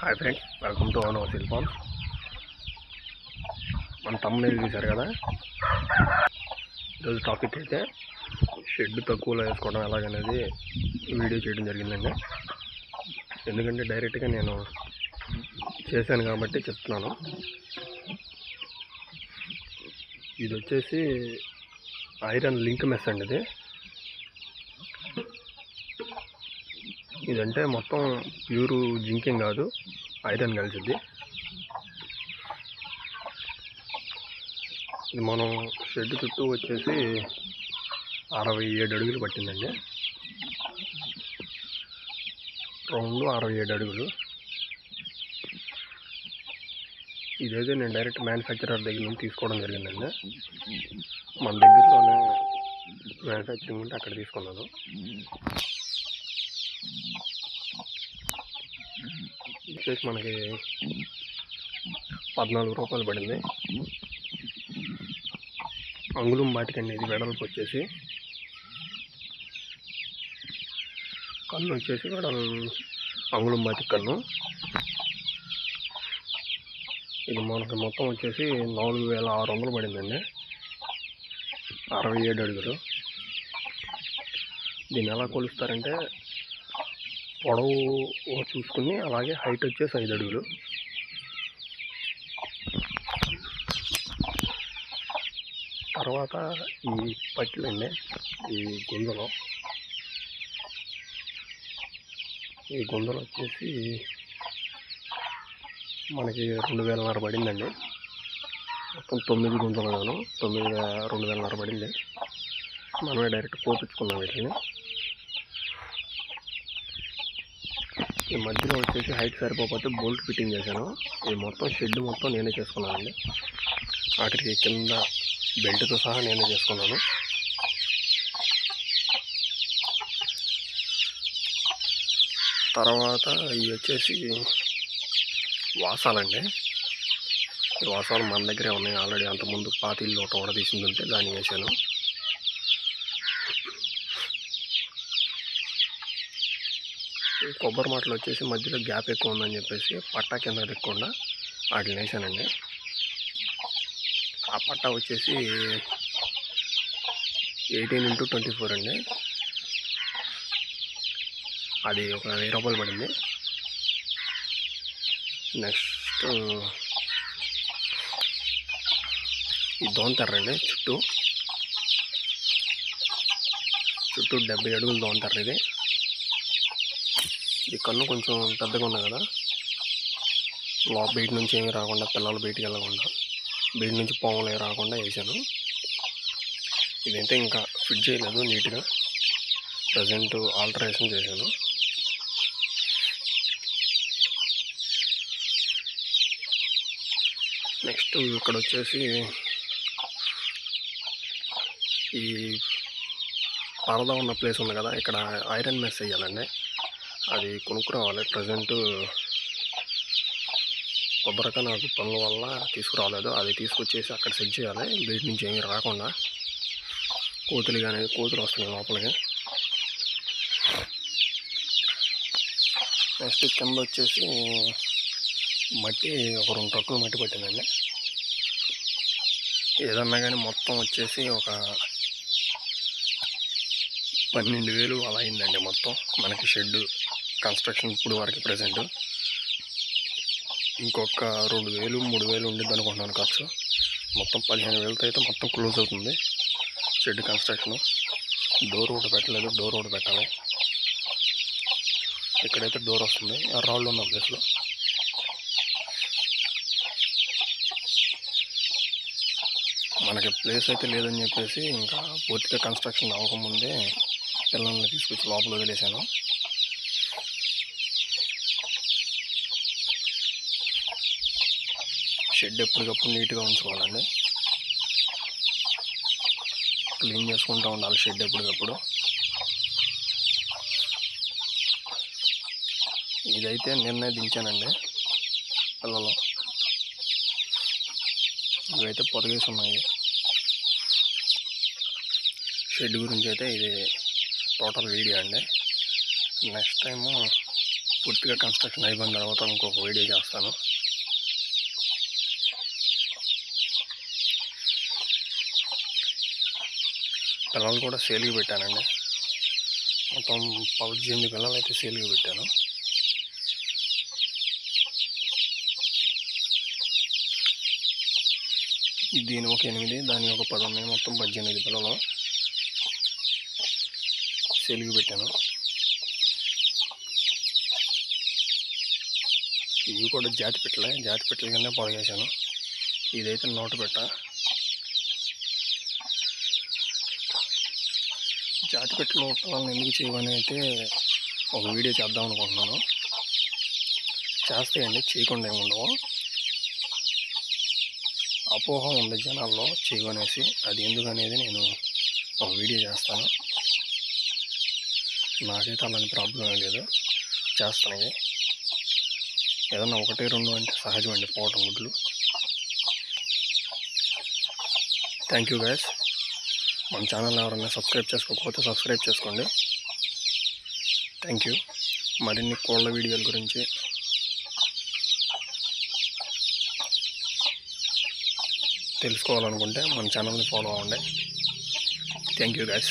Hi friends welcome to our cell phone మన తమ్ముడు చూశారు కదా? ఈరోజు టాపిక్ అయితే షెడ్ తక్కువలో వేసుకోవడం ఎలాగనేది వీడియో చేయడం జరిగిందండి. ఎందుకంటే డైరెక్ట్గా నేను చేశాను కాబట్టి చెప్తున్నాను. ఇది వచ్చేసి ఐరన్ లింక్ మెస్ అండి ఇది. ఇదంటే మొత్తం ప్యూరు జింకింగ్ కాదు ఐరన్ కలిసిద్ది ఇది మనం షెడ్ చుట్టూ వచ్చేసి అరవై ఏడు అడుగులు పట్టిందండి. రౌండ్ అరవై ఏడు అడుగులు. ఇదైతే నేను డైరెక్ట్ మ్యానుఫ్యాక్చరర్ దగ్గర నుంచి తీసుకోవడం జరిగిందండి. మన దగ్గరలోనే మ్యానుఫ్యాక్చరింగ్ ఉంటే అక్కడ తీసుకున్నాను. వచ్చేసి మనకి పద్నాలుగు రూపాయలు పడింది. అంగుళం బాటికండి ఇది వెడల్పు వచ్చేసి. కన్ను వచ్చేసి వెడల్ అంగుళం బాటి కన్ను. ఇది మనకి మొత్తం వచ్చేసి నాలుగు వేల ఆరు వందలు పడిందండి. అరవై ఏడు అడుగులు. దీన్ని ఎలా కొలుస్తారంటే పొడవు చూసుకుని అలాగే హైట్ వచ్చేసి ఐదు అడుగులు. తర్వాత ఈ పట్లండి ఈ గుంజలో ఈ గుంజలు వచ్చేసి మనకి రెండు వేలన్నర పడిందండి. మొత్తం తొమ్మిది గుంజలు గాను తొమ్మిది రెండు వేలన్నర పడింది. మనమే డైరెక్ట్ పోపించుకున్నాం వీటిని. ఈ మధ్యలో వచ్చేసి హైట్ సరిపోతే బోల్ట్ ఫిట్టింగ్ చేశాను. ఇది మొత్తం షెడ్ మొత్తం నేనే చేసుకున్నానండి. అక్కడికి కింద బెల్ట్తో సహా నేనే చేసుకున్నాను. తర్వాత ఇవి వచ్చేసి వాసాలండి. ఈ వాసాలు మన దగ్గరే ఉన్నాయి. ఆల్రెడీ అంతకుముందు పాతిల్లో తోడ తీసింది ఉంటే దాన్ని వేసాను. కొబ్బరి మాటలు వచ్చేసి మధ్యలో గ్యాప్ ఎక్కువ ఉందని చెప్పేసి పట్టా కింద తిక్కకుండా వాటిని వేసానండి. ఆ పట్టా వచ్చేసి ఎయిటీన్ ఇంటూ ట్వంటీ ఫోర్ అండి. అది ఒక వెయ్యి రూపాయలు పడింది. నెక్స్ట్ ఈ దోంతర్ర చుట్టూ. చుట్టూ డెబ్బై అడుగులు దోంతర్ర ఇది. ఈ కన్ను కొంచెం పెద్దగా ఉంది కదా. లో బయట నుంచి ఏమీ రాకుండా పిల్లలు బయటికి వెళ్ళకుండా బయట నుంచి పాములు రాకుండా వేసాను ఇదైతే ఇంకా ఫిట్ చేయలేదు నీట్గా. ప్రజెంట్ ఆల్టరేషన్ చేశాను. నెక్స్ట్ ఇక్కడ వచ్చేసి ఈ పరదా ఉన్న ప్లేస్ ఉంది కదా ఇక్కడ ఐరన్ మెస్ వేయాలండి. అది కొనుక్కు రావాలి ప్రజెంట్ కొబ్బరికాయ నాకు పనుల వల్ల తీసుకురాలేదు. అది తీసుకొచ్చేసి అక్కడ సెట్ చేయాలి. బయట నుంచి ఏమీ రాకుండా కోతులు కానీ కోతులు వస్తున్నాయి లోపలికి. నెక్స్ట్ కింద వచ్చేసి మట్టి ఒక రెండు ట్రక్కులు మట్టి పట్టిందండి. ఏదన్నా కానీ మొత్తం వచ్చేసి ఒక పన్నెండు వేలు అలా అయిందండి మొత్తం మనకి షెడ్డు. కన్స్ట్రక్షన్ ఇప్పుడు వరకు ప్రజెంట్ ఇంకొక రెండు వేలు మూడు వేలు ఉండిద్ది అనుకుంటున్నాను ఖర్చు. మొత్తం పదిహేను వేలతో అయితే మొత్తం క్లోజ్ అవుతుంది. షెడ్ కన్స్ట్రక్షన్ డోర్ ఒకటి పెట్టలేదు. డోర్ ఒకటి పెట్టాలి. ఇక్కడైతే డోర్ వస్తుంది. రాళ్ళు ఉన్న ప్లేస్లో మనకి ప్లేస్ అయితే లేదని చెప్పేసి ఇంకా పూర్తిగా కన్స్ట్రక్షన్ అవ్వకముందే పిల్లల్ని తీసుకొచ్చి లోపల వదిలేశాను. షెడ్ ఎప్పటికప్పుడు నీట్గా ఉంచుకోవాలండి. క్లీన్ చేసుకుంటూ ఉండాలి షెడ్ ఎప్పటికప్పుడు. ఇదైతే నిన్నే దించానండి పిల్లలు. ఇవైతే పొరగేసి ఉన్నాయి. షెడ్ గురించి అయితే ఇది టోటల్ వీడియో అండి. నెక్స్ట్ టైము పూర్తిగా కన్స్ట్రక్షన్ అయిపోయిన తర్వాత ఇంకొక వీడియో చేస్తాను. పిల్లలు కూడా సేల్కి పెట్టానండి. మొత్తం పద్దెనిమిది పిల్లలు అయితే సేల్కి పెట్టాను. దీని ఒక ఎనిమిది దాని ఒక పది ఉన్నాయి మొత్తం పద్దెనిమిది పిల్లలు సేల్కి పెట్టాను. ఇవి కూడా జాతి పెట్టలే జాతి పెట్టల కింద పొడగేశాను. ఇదైతే నోటు పెట్ట. జాతి పెట్టలు పిల్లల్ని ఎందుకు చేయమని అయితే ఒక వీడియో చేద్దాం అనుకుంటున్నాను. చేస్తాయండి చేయకుండా ఏమి ఉండవు. అపోహ ఉంది జనాల్లో చేయమనేసి అది ఎందుకనేది నేను ఒక వీడియో చేస్తాను. నాకైతే అలాంటి ప్రాబ్లం ఏం లేదు. చేస్తాను ఏదన్నా ఒకటి రెండు అంటే సహజం అండి పోవటం గుడ్లు థ్యాంక్ యూ గ్యాస్ మన ఛానల్ ఎవరైనా సబ్స్క్రైబ్ చేసుకోకపోతే సబ్స్క్రైబ్ చేసుకోండి. థ్యాంక్ యూ మరిన్ని కోళ్ళ వీడియోల గురించి. తెలుసుకోవాలనుకుంటే మన ఛానల్ని ఫాలో అవ్వండి. Thank you guys